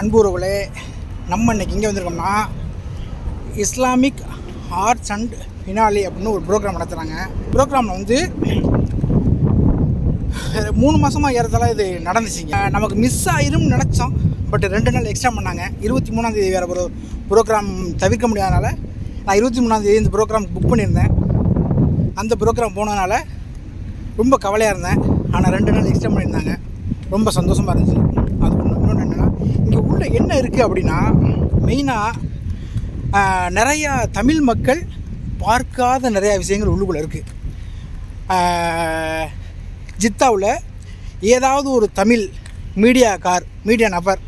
அன்புறவுகளே நம்ம இன்னைக்கு இங்கே வந்திருக்கோம்னா இஸ்லாமிக் ஆர்ட்ஸ் அண்ட் ஃபினாலி அப்படின்னு ஒரு ப்ரோக்ராம் நடத்துகிறாங்க ப்ரோக்ராமில் வந்து மூணு மாதமாக ஏறதெல்லாம் இது நடந்துச்சுங்க. நமக்கு மிஸ் ஆயிரும் நினச்சோம் பட் ரெண்டு நாள் எக்ஸ்ட்ரா பண்ணாங்க. இருபத்தி மூணாந்தேதி வேறு ஒரு ப்ரோக்ராம் தவிர்க்க முடியாதனால நான் இருபத்தி மூணாந்தேதி இந்த ப்ரோக்ராம் புக் பண்ணியிருந்தேன். அந்த ப்ரோக்ராம் போனதுனால ரொம்ப கவலையாக இருந்தேன். ஆனால் ரெண்டு நாள் எக்ஸ்டெண்ட் பண்ணியிருந்தாங்க. ரொம்ப சந்தோஷமாக இருந்துச்சு அது ஒன்று இன்னொன்று என்னென்னா இங்கே உள்ள என்ன இருக்குது அப்படின்னா மெயினாக நிறையா தமிழ் மக்கள் பார்க்காத நிறையா விஷயங்கள் உள்ளுக்குள்ளே இருக்குது ஜித்தாவில் ஏதாவது ஒரு தமிழ் மீடியா கார் மீடியா நபர்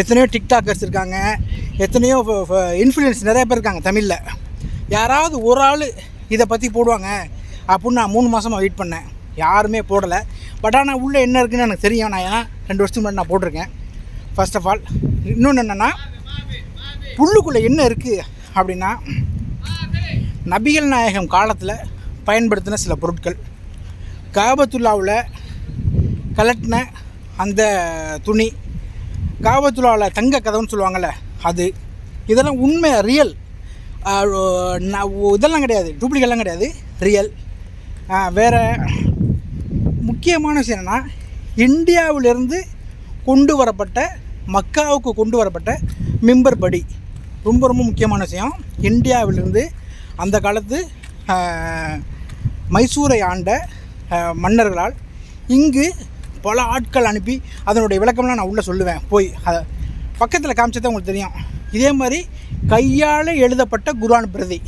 எத்தனையோ டிக்டாக்கர்ஸ் இருக்காங்க எத்தனையோ இன்ஃப்ளூயன்ஸ் நிறைய பேர் இருக்காங்க தமிழில். யாராவது ஒரு ஆள் இதை பற்றி போடுவாங்க அப்படின்னு நான் மூணு மாதமாக வெயிட் பண்ணேன். யாருமே போடலை. பட் ஆனால் உள்ளே என்ன இருக்குன்னு எனக்கு தெரியும். நான் ஏன்னா ரெண்டு வருஷத்துக்கு முன்னாடி நான் போட்டிருக்கேன். ஃபர்ஸ்ட் ஆஃப் ஆல் இன்னொன்று என்னென்னா புல்லுக்குள்ளே என்ன இருக்குது அப்படின்னா நபிகள் நாயகம் காலத்தில் பயன்படுத்தின சில பொருட்கள். காபத்துல்லாவில் கலட்டின அந்த துணி காபத்துல்லாவில் தங்க கதவுன்னு சொல்லுவாங்கள்ல அது. இதெல்லாம் உண்மை ரியல் இதெல்லாம் கிடையாது டூப்ளிகேட்லாம் கிடையாது ரியல் வேறு முக்கியமான விஷயம் என்னென்னா இந்தியாவிலிருந்து கொண்டு வரப்பட்ட மக்காவுக்கு கொண்டு வரப்பட்ட மிம்பர் படி. ரொம்ப ரொம்ப முக்கியமான விஷயம். இந்தியாவிலிருந்து அந்த காலத்து மைசூரை ஆண்ட மன்னர்களால் இங்கு பல ஆட்கள் அனுப்பி அதனுடைய விளக்கம்லாம் நான் உள்ளே சொல்லுவேன். போய் அதை பக்கத்தில் காமிச்சது உங்களுக்கு தெரியும். இதே மாதிரி கையால் எழுதப்பட்ட குரான் பிரதி.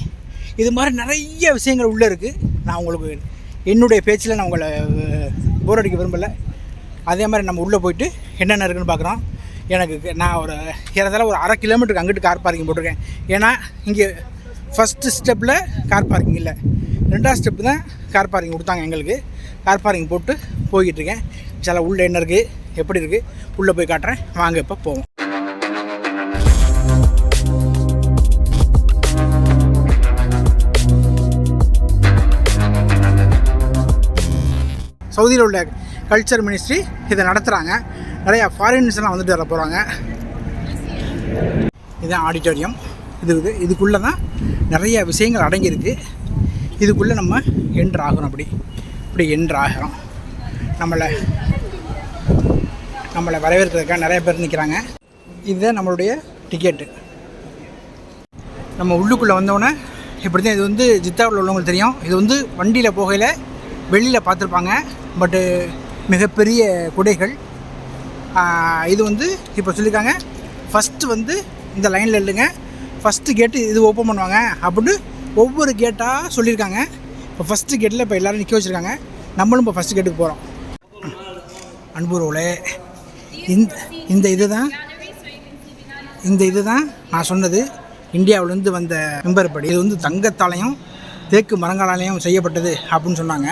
இது மாதிரி நிறைய விஷயங்கள் உள்ளே இருக்குது நான் உங்களுக்கு என்னுடைய பேச்சில் நான் உங்களை போர் அடிக்க விரும்பலை. அதே மாதிரி நம்ம உள்ளே போயிட்டு என்னென்ன இருக்குன்னு பார்க்குறோம். எனக்கு நான் ஒரு ஏறதால ஒரு அரை கிலோமீட்டருக்கு அங்கிட்டு கார் பார்க்கிங் போட்டிருக்கேன். ஏன்னா இங்கே ஃபஸ்ட்டு ஸ்டெப்பில் கார் பார்க்கிங் இல்லை. ரெண்டாவது ஸ்டெப்பு தான் கார் பார்க்கிங் கொடுத்தாங்க எங்களுக்கு. கார் பார்க்கிங் போட்டு போய்கிட்டு இருக்கேன் சில உள்ளே என்ன இருக்குது எப்படி இருக்குது உள்ளே போய் காட்டுறேன். வாங்க இப்போ போவோம். சவுதியில் உள்ள கல்ச்சர் மினிஸ்ட்ரி இதை நடத்துகிறாங்க நிறையா ஃபாரினர்ஸ்லாம் வந்துட்டு வர போகிறாங்க இதுதான் ஆடிட்டோரியம் இது இது இதுக்குள்ளே தான் நிறைய விஷயங்கள் அடங்கியிருக்கு. இதுக்குள்ளே நம்ம என்ட்ரு ஆகணும் அப்படி. இப்படி என்ட்ரு ஆகிறோம். நம்மளை நம்மளை வரவேற்கிறதுக்காக நிறைய பேர் நிற்கிறாங்க இதுதான் நம்மளுடைய டிக்கெட்டு நம்ம உள்ளுக்குள்ளே வந்தோடனே இப்படி தான் இது வந்து ஜித்தாவில் உள்ளவங்களுக்கு தெரியும். இது வந்து வண்டியில் போகையில் வெளியில் பார்த்துருப்பாங்க. பட்டு மிகப்பெரிய குடைகள். இது வந்து இப்போ சொல்லியிருக்காங்க ஃபஸ்ட்டு வந்து இந்த லைனில் இல்லைங்க. ஃபஸ்ட்டு கேட்டு இது ஓப்பன் பண்ணுவாங்க. அப்படின்னு ஒவ்வொரு கேட்டாக சொல்லியிருக்காங்க இப்போ ஃபஸ்ட்டு கேட்டில் இப்போ எல்லோரும் நிற்க வச்சுருக்காங்க. நம்மளும் இப்போ ஃபஸ்ட்டு கேட்டுக்கு போகிறோம் அன்புறவுகளே இந்த இந்த இது தான் இந்த இது தான் நான் சொன்னது. இந்தியாவிலேருந்து வந்த மெம்பர் படி. இது வந்து தங்கத்தாலையும் தேக்கு மரங்களாலையும் செய்யப்பட்டது அப்படின்னு சொன்னாங்க.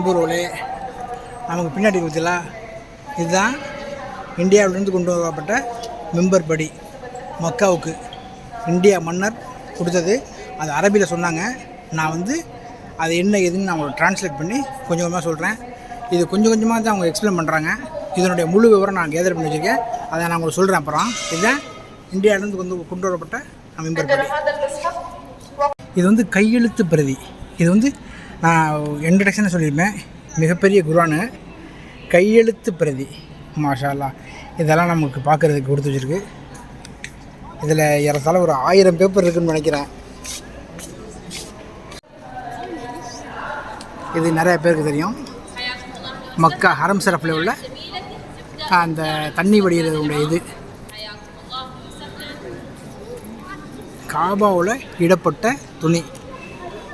அன்புறவுகளே நமக்கு பின்னாடி இருக்குதுல்ல இதுதான் இந்தியாவிலிருந்து கொண்டு வரப்பட்ட மெம்பர் படி மக்காவுக்கு. இந்தியா மன்னர் கொடுத்தது. அது அரபியில் சொன்னாங்க. நான் வந்து அது என்ன ஏதுன்னு நான் உங்களுக்கு ட்ரான்ஸ்லேட் பண்ணி கொஞ்சம் கொஞ்சமாக சொல்கிறேன் இது கொஞ்சம் கொஞ்சமாக தான் அவங்க எக்ஸ்பிளைன் பண்ணுறாங்க இதனுடைய முழு விவரம் நான் கேதர் பண்ணி வச்சுருக்கேன். அதை நான் உங்களுக்கு சொல்கிறேன் அப்புறம். இதுதான் இந்தியாவிலேருந்து கொண்டு கொண்டு வரப்பட்ட மெம்பர் படி. இது வந்து கையெழுத்து பிரதி. இது வந்து நான் இன்ட்ரடக்ஷனை சொல்லியிருப்பேன் மிகப்பெரிய குரானு கையெழுத்து பிரதி. மாஷாலா இதெல்லாம் நமக்கு பார்க்குறதுக்கு கொடுத்து வச்சிருக்கு. இதில் ஏறத்தால ஒரு ஆயிரம் பேப்பர் இருக்குதுன்னு நினைக்கிறேன். இது நிறைய பேருக்கு தெரியும். மக்கா ஹரம் சிறப்பில் உள்ள அந்த தண்ணி வடிகிறதுடைய இது. காபாவில் இடப்பட்ட துணி.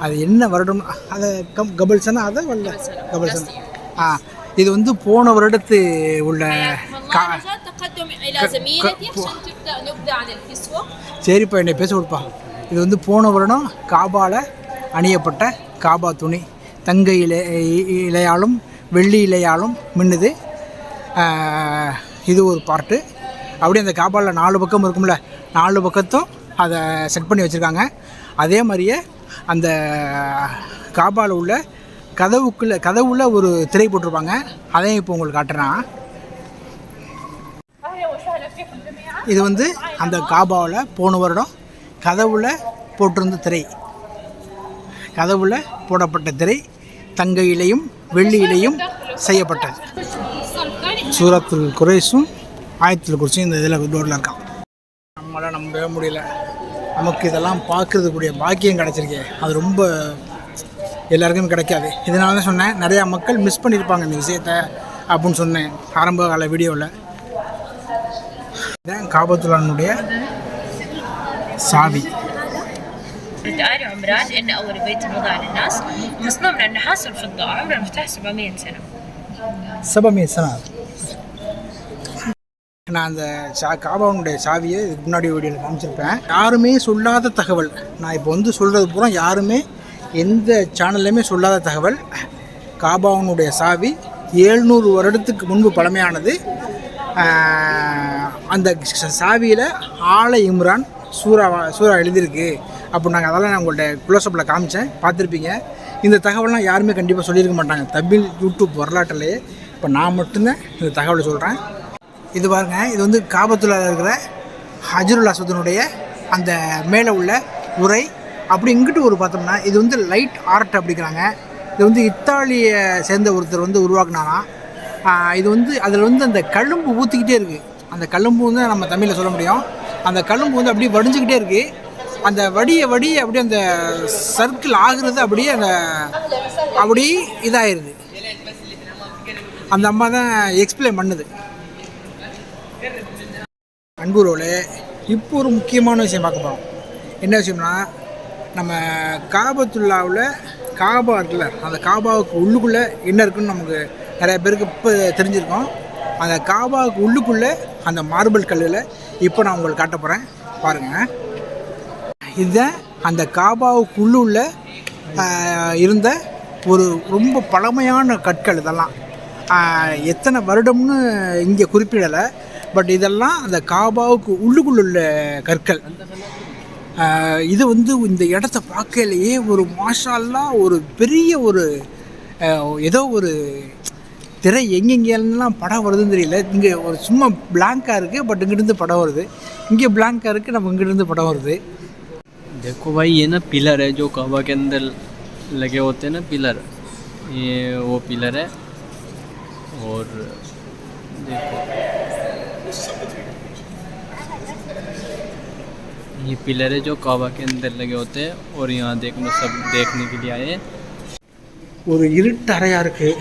அது என்ன வருடம்? அதை கம் கபல்சனா அதை வரல. கபல்சனா ஆ இது வந்து போன வருடத்து உள்ள சரிப்பா என்னை பேச கொடுப்பா இது வந்து போன வருடம் காபால அணியப்பட்ட காபா துணி. தங்க இலை இலையாலும் வெள்ளி இலையாலும் மின்னுது. இது ஒரு பார்ட்டு. அப்படியே அந்த காபாலில் நாலு பக்கம் இருக்கும்ல. நாலு பக்கத்தும் அதை செட் பண்ணி வச்சுருக்காங்க. அதே மாதிரியே அந்த காபாவில் உள்ள கதவுக்குள்ள கதவுல ஒரு திரை போட்டிருப்பாங்க. அதையும் இப்போ உங்களுக்கு காட்டுறேன். இது வந்து அந்த காபாவில் போன வருடம் கதவுல போட்டிருந்த திரை. கதவுல போடப்பட்ட திரை தங்கையிலையும் வெள்ளியிலையும் செய்யப்பட்டது. சூரத்துல் குறைசும் ஆயத்தில் குறிச்சும் இந்த இதில் டோரில் இருக்கான் நம்மளால் நம்பவே முடியல. நமக்கு இதெல்லாம் பார்க்கறதுக்குரிய பாக்கியம் கிடச்சிருக்கே அது ரொம்ப எல்லாருக்கும் கிடைக்காது இதனால தான் சொன்னேன் நிறையா மக்கள் மிஸ் பண்ணியிருப்பாங்க இந்த விஷயத்த அப்படின்னு சொன்னேன் ஆரம்ப கால வீடியோவில் இதான் காபத்துல்லானுடைய சாவி بيت آل عمران إن أول بيت وضع للناس مصنوع من النحاس والفضة عمره مفتاح 700 سنة சபமே சனா நான் அந்த சா காபாவுடைய சாவியை இதுக்கு முன்னாடி வீடியோவில் காமிச்சிருப்பேன். யாருமே சொல்லாத தகவல். நான் இப்போ வந்து சொல்கிறது பூரா யாருமே எந்த சேனல்லையுமே சொல்லாத தகவல். காபாவனுடைய சாவி ஏழ்நூறு வருடத்துக்கு முன்பு பழமையானது. அந்த சாவியில் ஆலை இம்ரான் சூறாவா சூறா எழுதியிருக்கு. அப்போ நாங்கள் அதெல்லாம் நான் உங்கள்கிட்ட குலோசப்பில் காமிச்சேன். பார்த்துருப்பீங்க. இந்த தகவல்லாம் யாருமே கண்டிப்பாக சொல்லியிருக்க மாட்டாங்க. தமிழ் யூடியூப் வரலாற்றிலேயே. இப்போ நான் மட்டும்தான் இந்த தகவலை சொல்கிறேன் இது பாருங்க இது வந்து காபத்தில் இருக்கிற ஹஜருல் அசதனுடைய அந்த மேலே உள்ள உரை. அப்படி இங்கிட்டு ஒரு பார்த்தோம்னா இது வந்து லைட் ஆர்ட் அப்படிங்கிறாங்க. இது வந்து இத்தாலியை சேர்ந்த ஒருத்தர் வந்து உருவாக்குனாராம். இது வந்து அதில் வந்து அந்த கழும்பு ஊற்றிக்கிட்டே இருக்குது அந்த கழும்பு வந்து நம்ம தமிழில் சொல்ல முடியும். அந்த கழும்பு வந்து அப்படியே வடிஞ்சுக்கிட்டே இருக்குது அந்த வடிய வடிய அப்படியே அந்த சர்க்கிள் ஆகுறது அப்படியே அந்த அப்படியே இதாயிருது. அந்த அம்மா தான் எக்ஸ்பிளைன் பண்ணுது. அன்புரோவில் இப்போ ஒரு முக்கியமான விஷயம் பார்க்க போகிறோம் என்ன விஷயம்னா நம்ம காபத்துல்லாவில் காபா இருக்குல்ல அந்த காபாவுக்கு உள்ளுக்குள்ளே என்ன இருக்குன்னு நமக்கு நிறைய பேருக்கு இப்போ தெரிஞ்சிருக்கோம். அந்த காபாவுக்கு உள்ளுக்குள்ளே அந்த மார்பிள் கல்லில் இப்போ நான் உங்களுக்கு காட்ட போகிறேன் பாருங்கள் இதுதான் அந்த காபாவுக்கு உள்ளுள்ள இருந்த ஒரு ரொம்ப பழமையான கற்கள் இதெல்லாம். எத்தனை வருடம்னு இங்கே குறிப்பிடலை. பட் இதெல்லாம் அந்த காபாவுக்கு உள்ளுக்குள்ள உள்ள கற்கள் ஆஹ், இது வந்து இந்த இடத்த பார்க்கலையே ஒரு மாஷால்லாம் ஒரு பெரிய ஒரு ஆஹ், ஏதோ ஒரு திரை எங்கெங்கெல்லாம் படம் வருதுன்னு தெரியல இங்கே ஒரு சும்மா பிளாங்காக இருக்குது பட் இங்கிட்டிருந்து படம் வருது இங்கே பிளாங்காக இருக்குது நம்ம இங்கிட்டிருந்து படம் வருது देखो भाई ये ना पिलर है जो काबा के अंदर लगे होते हैं ना पिलर ये वो पिलर है और देखो ये पिलर है जो काबा के अंदर लगे होते हैं और यहाँ देखना सब देखने के लिए आए हैं ஒரு இருட்டு அறையாக இருக்குது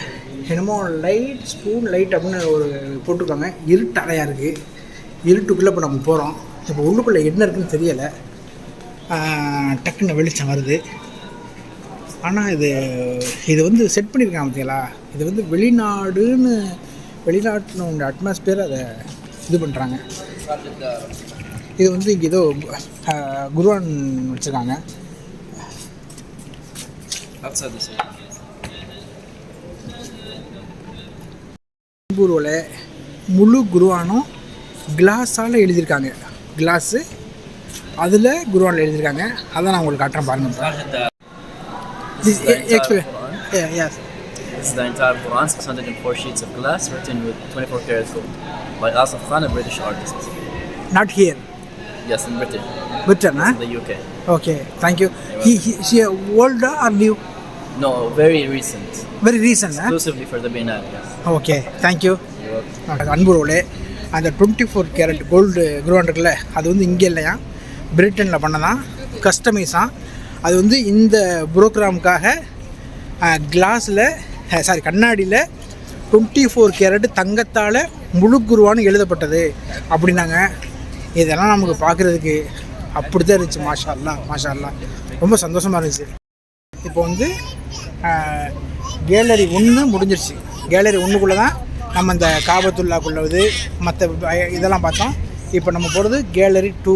என்னமோ லைட் ஸ்பூன் லைட் அப்படின்னு ஒரு போட்டிருக்காங்க இருட்டு அறையாக இருக்குது இருட்டுக்குள்ளே இப்போ நம்ம போகிறோம் இப்போ உள்ளுக்குள்ளே என்ன இருக்குன்னு தெரியலை டக்குன்னு வெளிச்சம் வருது ஆனால் இது இது வந்து செட் பண்ணியிருக்காங்க பார்த்தீங்களா இது வந்து வெளிநாடுன்னு வெளிநாட்டினோட அட்மாஸ்பியர் அதை இது பண்ணுறாங்க இது வந்து இங்கே ஏதோ குருவான் வச்சுருக்காங்க பூர்வில் முழு குருவானும் கிளாஸால் எழுதியிருக்காங்க கிளாஸு அதில் குருவானில் எழுதியிருக்காங்க அதை நான் உங்களுக்கு காட்டுறேன் பாருங்கள் This- the entire explain. Quran. Yeah, yes. This is the entire Quran, 604 sheets of glass written with 24 karat gold by Asaf Khan, a British artist. Not here. Yes, in Britain, Britain, huh? in the UK. Okay, thank you. He, he, she old or new? No, very recent. Very recent, huh? Exclusively for the Biennale, yes. Okay thank you welcome. அன்புரோலே அந்த twenty four carat gold குருவான் இருக்குல்ல அது வந்து இங்கே இல்லையா பிரிட்டனில் பண்ணதான் கஸ்டமைஸாக அது வந்து இந்த ப்ரோக்ராமுக்காக கிளாஸில் சாரி கண்ணாடியில் டுவெண்ட்டி ஃபோர் கேரட் தங்கத்தால் முழு குருவான்னு எழுதப்பட்டது அப்படின்னாங்க இதெல்லாம் நமக்கு பார்க்குறதுக்கு அப்படி தான் இருந்துச்சு. மாஷா அல்லா மாஷா அல்லா ரொம்ப சந்தோஷமாக இருந்துச்சு. இப்போ வந்து கேலரி ஒன்று முடிஞ்சிருச்சு. கேலரி ஒன்றுக்குள்ளே தான் நம்ம இந்த காபத்துல்லாக்குள்ளது மற்ற இதெல்லாம் பார்த்தோம். இப்போ நம்ம போகிறது கேலரி டூ.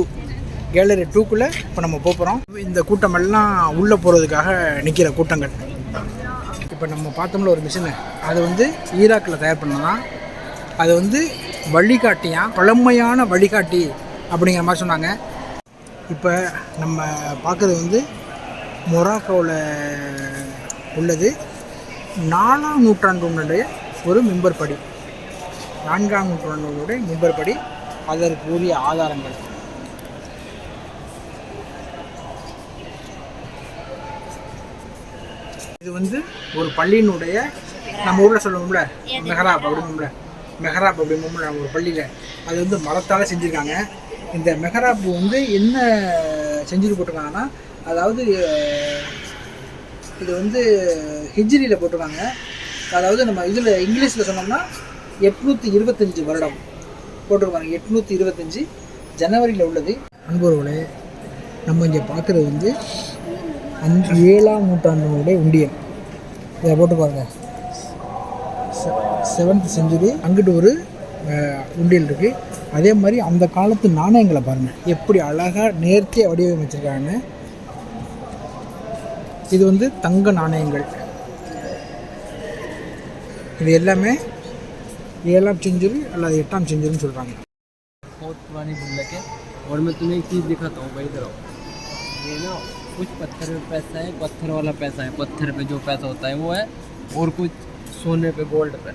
கேலரி டூக்குள்ளே இப்போ நம்ம போகிறோம் இந்த கூட்டமெல்லாம் உள்ளே போகிறதுக்காக நிற்கிற கூட்டங்கள். இப்போ நம்ம பார்த்தோம்ல ஒரு மிஷினு. அது வந்து ஈராக்கில் தயார் பண்ணலாம். அது வந்து வழிகாட்டியாக பழமையான வழிகாட்டி அப்படிங்கிற மாதிரி சொன்னாங்க. இப்போ நம்ம பார்க்குறது வந்து மொராக்கோவில் உள்ளது. நாலாம் நூற்றாண்டுடைய ஒரு மிம்பர் படி. நான்காம் நூற்றாண்டுடைய மிம்பர் படி அதற்குரிய ஆதாரங்கள். இது வந்து ஒரு பள்ளியினுடைய நம்ம ஊரில் சொல்லுவோம்ல மெஹராப் அப்படிம்போம்ல மெஹராப் அப்படிம்போம்ல நம்ம ஒரு பள்ளியில். அது வந்து மரத்தால் செஞ்சுருக்காங்க. இந்த மெஹராப் வந்து என்ன செஞ்சுட்டு போட்டிருக்காங்கன்னா அதாவது இது வந்து ஹிஜ்ரியில் போட்டிருக்காங்க. அதாவது நம்ம இதில் இங்கிலீஷில் சொன்னோம்னா எட்நூற்றி இருபத்தஞ்சி வருடம் போட்டிருக்காங்க. எட்நூற்றி இருபத்தஞ்சி ஜனவரியில் உள்ளது. அன்பர்களே நம்ம இங்கே பார்க்குறது வந்து அஞ்சு ஏழாம் நூற்றாண்டினுடைய உண்டியம் இதை போட்டு பாருங்க. செவன்த் செஞ்சுரி அங்கிட்டு ஒரு உண்டியல் இருக்குது அதே மாதிரி அந்த காலத்து நாணயங்களை பாருங்கள் எப்படி அழகாக நேர்த்தியாக வடிவமைச்சிருக்காங்க இது வந்து தங்க நாணயங்கள் இது எல்லாமே ஏழாம் செஞ்சுரி அல்லது எட்டாம் செஞ்சுரின்னு சொல்கிறாங்க बहुत पुरानी गुल्लक है और मैं तुम्हें एक चीज़ दिखाता हूँ भाई इधर आओ ये ना कुछ पत्थर में पैसा है पत्थर वाला पैसा है पत्थर पे जो पैसा होता है वो है और कुछ सोने पे गोल्ड पे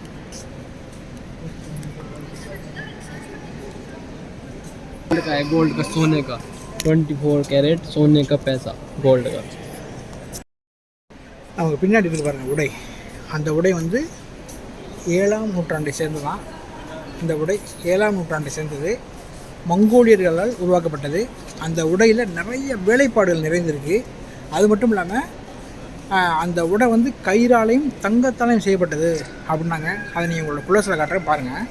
गोल्ड का है गोल्ड का सोने का ट्वेंटी फोर कैरेट सोने का पैसा गोल्ड का அவங்க பின்னாடி இருக்கு பாருங்க உடை அந்த உடை வந்து ஏழாம் நூற்றாண்டை சேர்ந்ததான் இந்த உடை ஏழாம் நூற்றாண்டை சேர்ந்தது மங்கோலியர்களால் உருவாக்கப்பட்டது அந்த உடையில் நிறைய வேலைப்பாடுகள் நிறைந்திருக்கு அது மட்டும் இல்லாமல் அந்த உடை வந்து கயிறாலையும் தங்கத்தாலையும் செய்யப்பட்டது அப்படின்னாங்க அதை நீங்கள் உங்களோட குலசில் காட்டுறேன் பாருங்கள்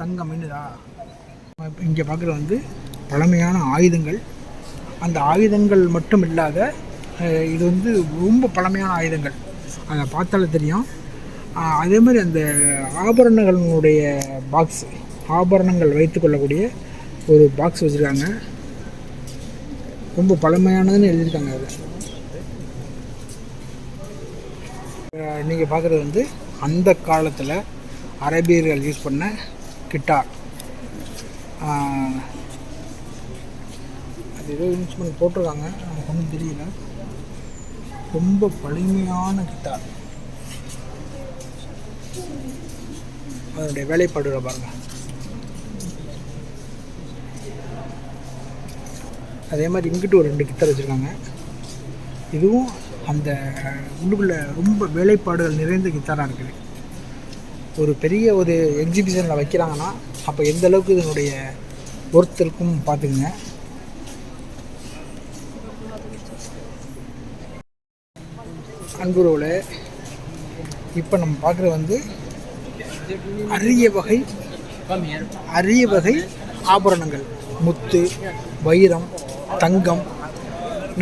தங்கம் மின்னுதா இங்கே பார்க்குறது வந்து பழமையான ஆயுதங்கள். அந்த ஆயுதங்கள் மட்டும் இல்லாத இது வந்து ரொம்ப பழமையான ஆயுதங்கள். அதை பார்த்தாலே தெரியும். அதே மாதிரி அந்த ஆபரணங்களுடைய பாக்ஸ் ஆபரணங்கள் வைத்துக்கொள்ளக்கூடிய ஒரு பாக்ஸ் வச்சுருக்காங்க. ரொம்ப பழமையானதுன்னு எழுதியிருக்காங்க அதில் நீங்கள் பார்க்குறது வந்து அந்த காலத்தில் அரேபியர்கள் யூஸ் பண்ண கிட்டார் அது ஏதோ இன்ஸ்ட்ருமெண்ட் போட்டிருக்காங்க. எனக்கு ஒன்றும் தெரியல. ரொம்ப பழமையான கிட்டார் அதனுடைய வேலைப்பாடுகளை பாருங்கள் அதே மாதிரி இங்கிட்டு ஒரு ரெண்டு கித்தார் வச்சுருக்காங்க. இதுவும் அந்த உள்ளுக்குள்ளே ரொம்ப வேலைப்பாடுகள் நிறைந்த கித்தாராக இருக்குது. ஒரு பெரிய ஒரு எக்ஸிபிஷனில் வைக்கிறாங்கன்னா அப்போ எந்த அளவுக்கு இதனுடைய ஒர்த் இருக்கும் பார்த்துக்குங்க. அன்புரோவில் இப்போ நம்ம பார்க்குற வந்து அரிய வகை அரிய வகை ஆபரணங்கள். முத்து வைரம் தங்கம்.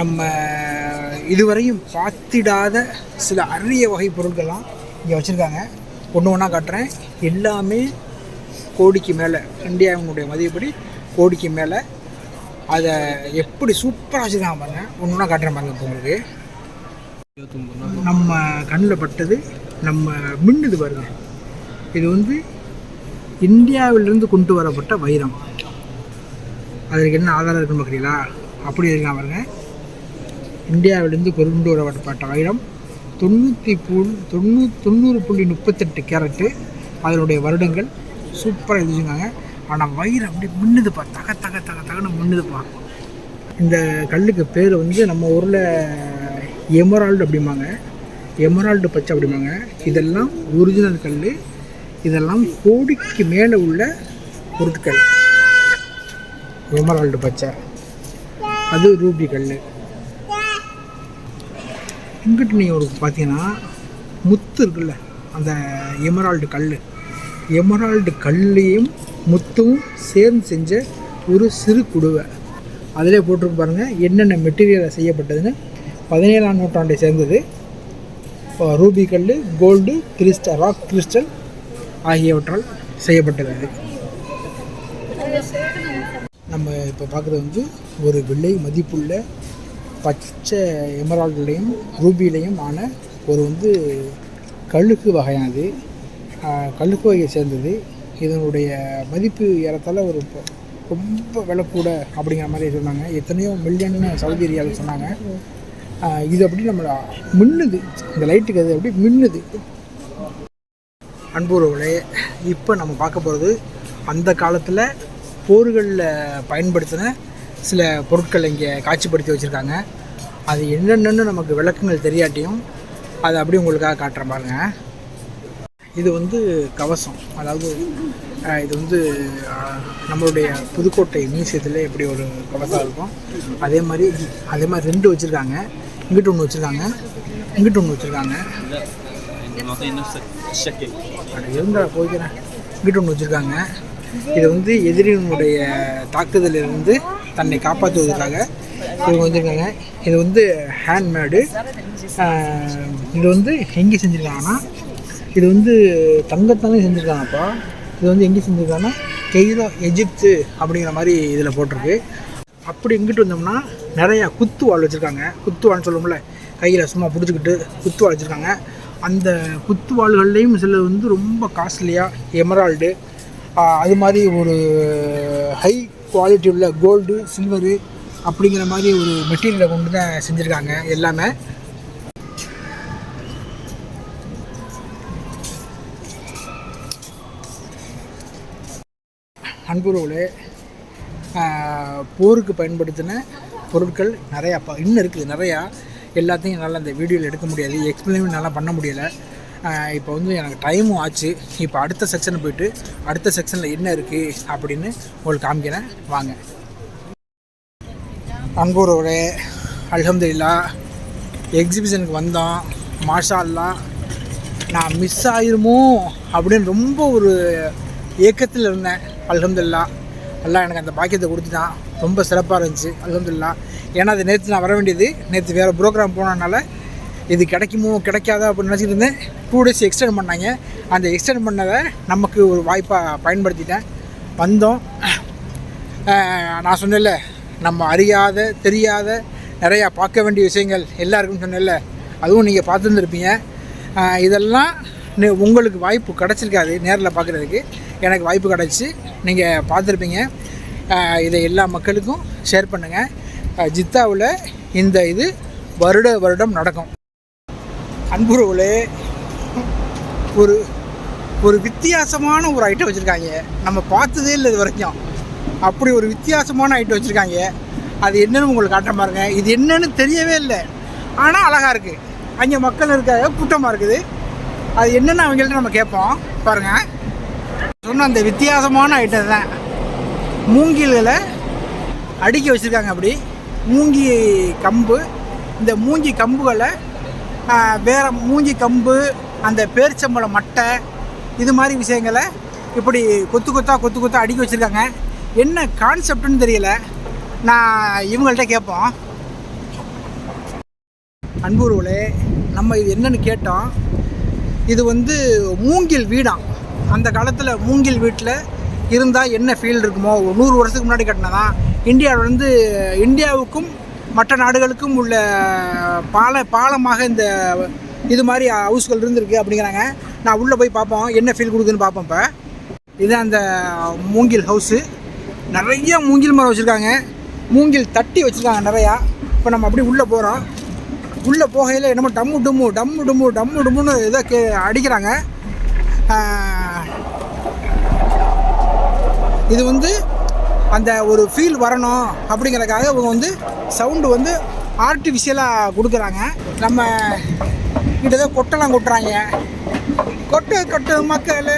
நம்ம இதுவரையும் பார்த்திடாத சில அரிய வகை பொருட்கள்லாம் இங்கே வச்சுருக்காங்க. ஒன்று ஒன்றா காட்டுறேன். எல்லாமே கோடிக்கு மேலே இந்தியாவினுடைய மதிப்படி கோடிக்கு மேலே. அதை எப்படி சூப்பராக வச்சுருக்காங்க பாருங்கள் ஒன்று ஒன்றா காட்டுறேன் பாருங்க இப்போ உங்களுக்கு. நம்ம கண்ணில் பட்டது நம்ம மின்னுது பாருங்க. இது வந்து இந்தியாவிலிருந்து கொண்டு வரப்பட்ட வைரம். அதற்கு என்ன ஆதாரம் இருக்குன்னு பார்க்குறீங்களா? அப்படி இருக்கான் பாருங்க. இந்தியாவிலிருந்து கொண்டு வரப்பட்ட வைரம். தொண்ணூற்றி பூ தொண்ணூ தொண்ணூறு புள்ளி முப்பத்தெட்டு கேரட்டு. அதனுடைய வருடங்கள் சூப்பராக இருந்துச்சுங்க. ஆனால் வயிறு அப்படி மின்னுதுப்பா. தக தக தக தகன்னு மின்னுதுப்பா. இந்த கல்லுக்கு பேர் வந்து நம்ம ஊரில் எமரால்டு அப்படிம்பாங்க. எமரால்டு பச்சை அப்படிம்பாங்க. இதெல்லாம் ஒரிஜினல் கல் இதெல்லாம் கோடிக்கு மேலே உள்ள பொருட்கள். எமரால்டு பச்சை. அது ரூபி கல் இங்கிட்டு நீங்கள் ஒரு பார்த்தீங்கன்னா முத்து இருக்குல்ல அந்த எமரால்டு கல். எமரால்டு கல்லையும் முத்தும் சேர்ந்து செஞ்ச ஒரு சிறு குடுவை. அதிலே போட்டிருக்கு பாருங்கள் என்னென்ன மெட்டீரியலை செய்யப்பட்டதுன்னு. பதினேழாம் நூற்றாண்டை சேர்ந்தது. ரூபி கல் கோல்டு கிறிஸ்டல் ராக் கிறிஸ்டல் ஆகியவற்றால் செய்யப்பட்டது. நம்ம இப்போ பார்க்குறது வந்து ஒரு விலை மதிப்புள்ள பச்சை எமரால்டுலையும் ரூபிலையும் ஆன ஒரு வந்து கழுகு வகையானது ஆஹ், கழுகு வகையை சேர்ந்தது. இதனுடைய மதிப்பு ஏறத்தால் ஒரு ரொம்ப விலை கூட அப்படிங்கிற மாதிரி சொன்னாங்க. எத்தனையோ மில்லியன்னு சவுதி ஏரியாவில் சொன்னாங்க. இது அப்படி நம்மளை மின்னுது. இந்த லைட்டுக்கு அது அப்படி மின்னுது. அன்புறவுகளே இப்போ நம்ம பார்க்க போகிறது அந்த காலத்தில் போர்களில் பயன்படுத்தின சில பொருட்கள் இங்கே காட்சிப்படுத்தி வச்சுருக்காங்க. அது என்னென்னு நமக்கு விளக்கங்கள் தெரியாட்டியும் அதை அப்படியே உங்களுக்காக காட்டுறேன் பாருங்க. இது வந்து கவசம். அதாவது இது வந்து நம்மளுடைய புதுக்கோட்டை மியூசியத்தில் எப்படி ஒரு கவசம் இருக்கும். அதே மாதிரி அதே மாதிரி ரெண்டு வச்சுருக்காங்க. இங்கிட்டு ஒன்று வச்சுருக்காங்க. இங்கிட்டு ஒன்று வச்சுருக்காங்க. இருந்தால் இருந்தா போய்க்கிறேன். இங்கிட்டு ஒன்று வச்சுருக்காங்க. இது வந்து எதிரியினுடைய தாக்குதலிலிருந்து தன்னை காப்பாற்றுவதற்காக இவங்க வந்திருக்காங்க. இது வந்து ஹேண்ட்மேடு இது வந்து எங்கே செஞ்சுருக்காங்கன்னா இது வந்து தங்கத்தாலே செஞ்சுருக்காங்கப்பா. இது வந்து எங்கே செஞ்சுருக்காங்கன்னா கெய்ரோ எஜிப்து அப்படிங்கிற மாதிரி இதில் போட்டிருக்கு. அப்படி இங்கிட்டு வந்தோம்னா நிறையா குத்துவாள் வச்சுருக்காங்க. குத்து வாள்னு சொல்லுவோம்ல கையில் சும்மா பிடிச்சிக்கிட்டு குத்துவாள் வச்சுருக்காங்க. அந்த குத்து வாள்கள்லேயும் சில வந்து ரொம்ப காஸ்ட்லியாக எமரால்டு அது மாதிரி ஒரு ஹை குவாலிட்டி உள்ள கோல்டு சில்வரு அப்படிங்கிற மாதிரி ஒரு மெட்டீரியலை கொண்டு தான் செஞ்சுருக்காங்க எல்லாமே. அன்புறவுகளே போருக்கு பயன்படுத்தின பொருட்கள் நிறையா ப இன்னும் இருக்குது நிறையா. எல்லாத்தையும் என்னால் அந்த வீடியோவில் எடுக்க முடியாது. எக்ஸ்பிளைன் நல்லா பண்ண முடியலை. இப்போ வந்து எனக்கு டைமும் ஆச்சு. இப்போ அடுத்த செக்ஷன் போயிட்டு அடுத்த செக்ஷனில் என்ன இருக்குது அப்படின்னு உங்களுக்கு காமிக்கிறேன். வாங்க. அன்புறவுகளே அலமதுல்லா எக்ஸிபிஷனுக்கு வந்தோம் மாஷா நான் மிஸ் ஆயிருமோ அப்படின்னு ரொம்ப ஒரு ஏக்கத்தில் இருந்தேன். அலமதுல்லா எல்லாம் எனக்கு அந்த பாக்கியத்தை கொடுத்துட்டான். ரொம்ப சிறப்பாக இருந்துச்சு. அலமதுல்லா ஏன்னா அது நேற்று நான் வர வேண்டியது நேற்று வேறு ப்ரோக்ராம் போனதுனால இது கிடைக்குமோ கிடைக்காதா அப்படின்னு நினச்சிட்டு இருந்தேன். டூ டேஸ் எக்ஸ்டெண்ட் பண்ணாங்க. அந்த எக்ஸ்டெண்ட் பண்ணதை நமக்கு ஒரு வாய்ப்பாக பயன்படுத்திட்டேன். வந்தோம். நான் சொன்னேன்ல நம்ம அறியாத தெரியாத நிறையா பார்க்க வேண்டிய விஷயங்கள் எல்லாருக்கும் சொன்னேன்ல. அதுவும் நீங்கள் பார்த்துருந்துருப்பீங்க. இதெல்லாம் உங்களுக்கு வாய்ப்பு கிடச்சிருக்காது நேரில் பார்க்குறதுக்கு. எனக்கு வாய்ப்பு கிடச்சி நீங்கள் பார்த்துருப்பீங்க. இதை எல்லா மக்களுக்கும் ஷேர் பண்ணுங்கள் ஜித்தாவில் இந்த இது வருட வருடம் நடக்கும். அன்புறவுகளே ஒரு ஒரு வித்தியாசமான ஒரு ஐட்டம் வச்சுருக்காங்க. நம்ம பார்த்ததே இல்லை இது வரைக்கும். அப்படி ஒரு வித்தியாசமான ஐட்டம் வச்சுருக்காங்க. அது என்னென்னு உங்களுக்கு காட்டுற பாருங்க. இது என்னன்னு தெரியவே இல்லை. ஆனால் அழகாக இருக்குது அங்கே மக்கள் இருக்காங்க கூட்டமாக இருக்குது. அது என்னென்னு அவங்கள்ட்ட நம்ம கேட்போம். பாருங்கள் சொன்ன அந்த வித்தியாசமான ஐட்டம் தான். மூங்கில்களை அடுக்கி வச்சுருக்காங்க அப்படி. மூங்கி கம்பு. இந்த மூங்கி கம்புகளை வேற மூங்கி கம்பு அந்த பேரிச்சம்பழம் மட்டை இது மாதிரி விஷயங்களை இப்படி கொத்து கொத்தா கொத்து கொத்தா அடுக்கி வச்சுருக்காங்க. என்ன கான்செப்ட்னு தெரியல. நான் இவங்கள்ட்ட கேட்போம். அன்புருவலே நம்ம இது என்னன்னு கேட்டோம். இது வந்து மூங்கில் வீடாம் அந்த காலத்தில் மூங்கில் வீட்டில் இருந்தால் என்ன ஃபீல் இருக்குமோ? ஒரு நூறு வருஷத்துக்கு முன்னாடி கட்டினதான் இந்தியாவில் வந்து இந்தியாவுக்கும் மற்ற நாடுகளுக்கும் உள்ள பால பாலமாக இந்த இது மாதிரி ஹவுஸ்கள் இருந்திருக்கு அப்படிங்கிறாங்க. நான் உள்ளே போய் பார்ப்போம். என்ன ஃபீல் கொடுக்குதுன்னு பார்ப்போம் இப்போ. இதுதான் அந்த மூங்கில் ஹவுஸு நிறைய மூங்கில் மரம் வச்சுருக்காங்க. மூங்கில் தட்டி வச்சுருக்காங்க நிறையா. இப்போ நம்ம அப்படியே உள்ளே போகிறோம் உள்ளே போகையில் என்னமோ டம்மு டம்மு டம்மு டம்மு டம்மு டம்முன்னு ஏதோ கே அடிக்கிறாங்க. இது வந்து அந்த ஒரு ஃபீல் வரணும் அப்படிங்கிறதுக்காக இவங்க வந்து சவுண்டு வந்து ஆர்டிஃபிஷியலாக கொடுக்குறாங்க. நம்ம கிட்டதான் கொட்டெல்லாம் கொட்டுறாங்க. கொட்டு கொட்டு மக்கள்.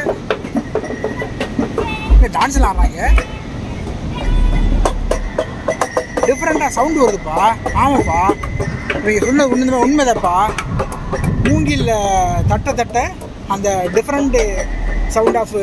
டான்ஸ்லாம் ஆடுறாங்க. டிஃப்ரெண்ட்டாக சவுண்டு வருதுப்பா. ஆமாப்பா. நீங்கள் சொன்ன உண்மை உண்மைதாப்பா. மூங்கில் தட்ட தட்ட அந்த டிஃப்ரெண்ட்டு சவுண்ட் ஆஃப்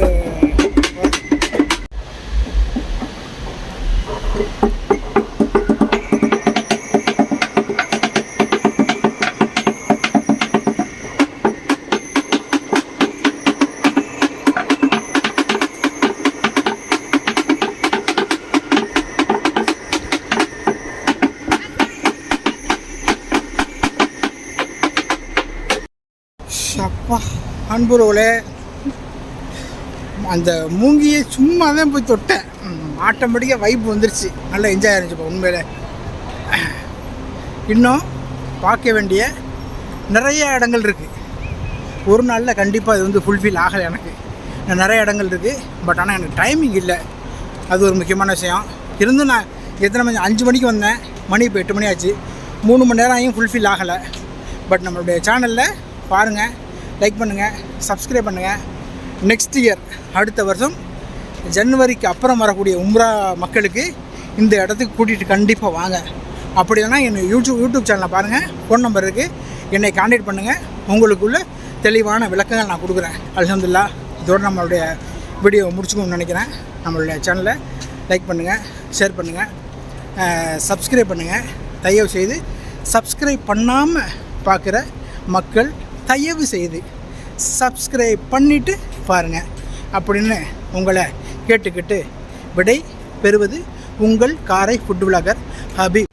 அன்புறவுகளே அந்த மூங்கியை சும்மா தான் போய் தொட்டேன். ஆட்டோமேட்டிக்காக வைப் வந்துருச்சு. நல்லா என்ஜாய் ஆயிருந்துச்சுப்பா உண்மையில. இன்னும் பார்க்க வேண்டிய நிறைய இடங்கள் இருக்குது ஒரு நாளில் கண்டிப்பாக இது வந்து ஃபுல்ஃபில் ஆகலை எனக்கு. நிறைய இடங்கள் இருக்குது பட் ஆனால் எனக்கு டைமிங் இல்லை. அது ஒரு முக்கியமான விஷயம். இருந்து நான் எத்தனை மணி அஞ்சு மணிக்கு வந்தேன். மணி இப்போ எட்டு மணி ஆச்சு. மூணு மணி நேரம் ஆகியும் ஃபுல்ஃபில் ஆகலை. பட் நம்மளுடைய சேனலில் பாருங்கள் லைக் பண்ணுங்கள் சப்ஸ்கிரைப் பண்ணுங்கள் நெக்ஸ்ட் இயர் அடுத்த வருஷம் ஜனவரிக்கு அப்புறம் வரக்கூடிய உம்ரா மக்களுக்கு இந்த இடத்துக்கு கூட்டிகிட்டு கண்டிப்பாக வாங்க. அப்படி இல்லைன்னா என் யூடியூப் யூடியூப் சேனலை பாருங்கள் ஃபோன் நம்பர் இருக்குது என்னை காண்டாக்ட் பண்ணுங்கள் உங்களுக்குள்ள தெளிவான விளக்கங்கள் நான் கொடுக்குறேன். அலமதுல்லா இதோட நம்மளுடைய வீடியோ முடிச்சுக்கணும்னு நினைக்கிறேன். நம்மளுடைய சேனலை லைக் பண்ணுங்கள் ஷேர் பண்ணுங்கள் சப்ஸ்கிரைப் பண்ணுங்கள் தயவு செய்து சப்ஸ்கிரைப் பண்ணாமல் பார்க்குற மக்கள் தயவு செய்து சப்ஸ்கிரைப் பண்ணிவிட்டு பாருங்கள் அப்படின்னு உங்களை கேட்டுக்கிட்டு விடை பெறுவது உங்கள் காரை ஃபுட் விளாகர் ஹபீப்.